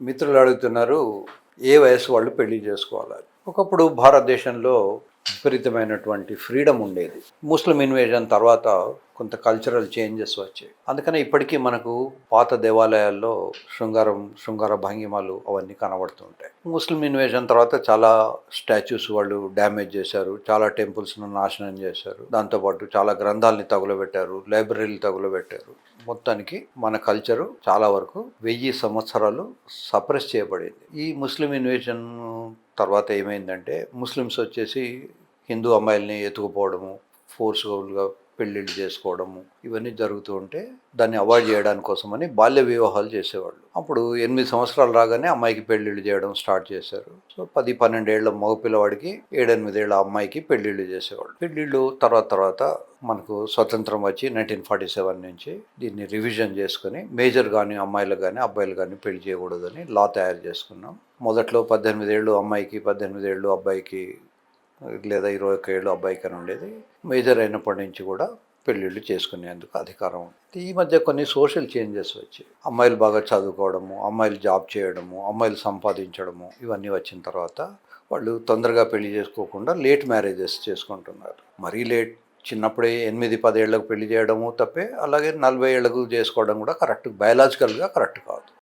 మిత్రులు అడుగుతున్నారు ఏ వయసు వాళ్ళు పెళ్ళి చేసుకోవాలి? ఒకప్పుడు భారతదేశంలో విపరీతమైనటువంటి ఫ్రీడమ్ ఉండేది. ముస్లిం ఇన్వేజన్ తర్వాత కొంత కల్చరల్ చేంజెస్ వచ్చాయి. అందుకనే ఇప్పటికీ మనకు పాత దేవాలయాల్లో శృంగారం శృంగార భంగిమలు అవన్నీ కనబడుతుంటాయి. ముస్లిం ఇన్వేజన్ తర్వాత చాలా స్టాచ్యూస్ వాళ్ళు డ్యామేజ్ చేశారు. చాలా టెంపుల్స్ను నాశనం చేశారు. దాంతోపాటు చాలా గ్రంథాలని తగులబెట్టారు. లైబ్రరీలు తగులబెట్టారు. మొత్తానికి మన కల్చరు చాలా వరకు వెయ్యి సంవత్సరాలు సప్రెస్ చేయబడింది. ఈ ముస్లిం ఇన్వేషన్ తర్వాత ఏమైందంటే ముస్లిమ్స్ వచ్చేసి హిందూ అమ్మాయిల్ని ఎత్తుకుపోవడము ఫోర్స్ఫుల్గా పెళ్ళిళ్ళు చేసుకోవడము ఇవన్నీ జరుగుతూ ఉంటే దాన్ని అవాయిడ్ చేయడానికి కోసమని బాల్య వివాహాలు చేసేవాళ్ళు. అప్పుడు ఎనిమిది సంవత్సరాలు రాగానే అమ్మాయికి పెళ్ళిళ్ళు చేయడం స్టార్ట్ చేశారు. సో పది పన్నెండేళ్ళ మగపిల్లవాడికి ఏడెనిమిదేళ్ళ అమ్మాయికి పెళ్ళిళ్ళు చేసేవాళ్ళు. పెళ్ళిళ్ళు తర్వాత తర్వాత మనకు స్వతంత్రం వచ్చి నైన్టీన్ ఫార్టీ సెవెన్ నుంచి దీన్ని రివిజన్ చేసుకుని మేజర్ కానీ అమ్మాయిలు కానీ అబ్బాయిలు కానీ పెళ్ళి చేయకూడదని లా తయారు చేసుకున్నాం. మొదట్లో పద్దెనిమిది ఏళ్ళు అమ్మాయికి పద్దెనిమిది ఏళ్ళు అబ్బాయికి లేదా ఇరవై ఒక్క ఏళ్ళు అబ్బాయికైనా ఉండేది. మేజర్ అయినప్పటి నుంచి కూడా పెళ్ళిళ్ళు చేసుకునేందుకు అధికారం ఉంది ఈ మధ్య కొన్ని సోషల్ చేంజెస్ వచ్చాయి అమ్మాయిలు బాగా చదువుకోవడము అమ్మాయిలు జాబ్ చేయడము అమ్మాయిలు సంపాదించడము ఇవన్నీ వచ్చిన తర్వాత వాళ్ళు తొందరగా పెళ్ళి చేసుకోకుండా లేట్ మ్యారేజెస్ చేసుకుంటున్నారు. మరీ లేట్ చిన్నప్పుడే ఎనిమిది పదేళ్ళకు పెళ్ళి చేయడము తప్పే అలాగే నలభై ఏళ్ళకు చేసుకోవడం కూడా కరెక్ట్ బయలాజికల్గా కరెక్ట్ కాదు.